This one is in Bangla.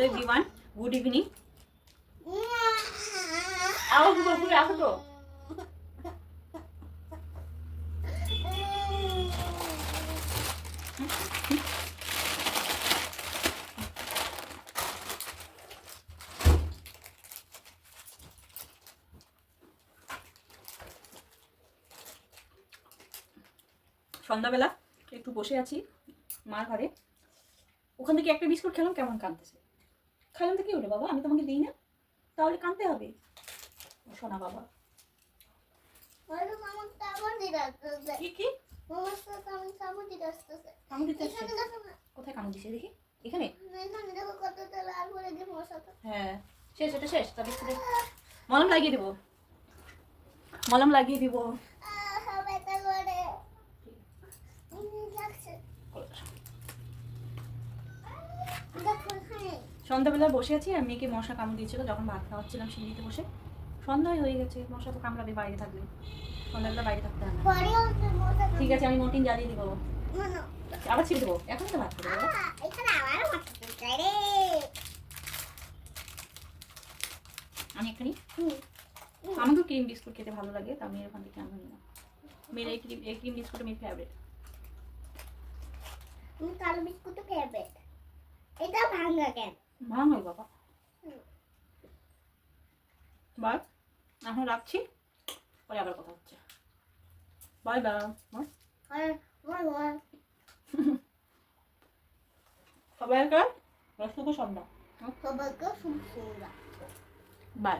হ্যালো এভরিওয়ান গুড ইভিনিং সন্ধ্যাবেলা একটু বসে আছি মার ঘরে। ওখান থেকে একটা বিস্কুট খেলাম, কেমন কাঁদতেছে। খাইলাম তো কি হলো বাবা? আমি তোমাকে দিই না? তাহলে কাঁদতে হবে। শোনা বাবা। কি কোথায় কামড় দিছে দেখি? এখানে? হ্যাঁ। শেষ এটা শেষ। মলম লাগিয়ে দেবো। মলম লাগিয়ে দিব। সন্ধ্যাবেলা বসে আছি আর মেয়েকে মশা কামড় দিয়েছিল যখন ভাত খাওয়াচ্ছিলাম সিঁড়িতে বসে। সন্ধ্যায় হয়ে গেছে মশা তো কামড়াবে বাইরে থাকলে। সন্ধ্যাবেলা বাইরে থাকতে না। ঠিক আছে আমি মোটিন জ্বালিয়ে দিব। আবার ছিঁড়ে দেবো। এখন তো ভাত খাব। আমি এখানে আমাকেও ক্রিম বিস্কুট খেতে ভালো লাগে তা আমি ওখান থেকে আমি না। মেয়ের এই ক্রিম এই ক্রিম বিস্কুট মেয়ের ফেভারিট কালো বিস্কুট ফেভারিট এটা ভাঙা কেন? ভাঙ হয় বাবা বাস এখন রাখছি পরে আবার কথা হচ্ছে। Bye bye. সবাইকে শুভ সন্ধ্যা। সবাইকে শুভ সন্ধ্যা। বাই।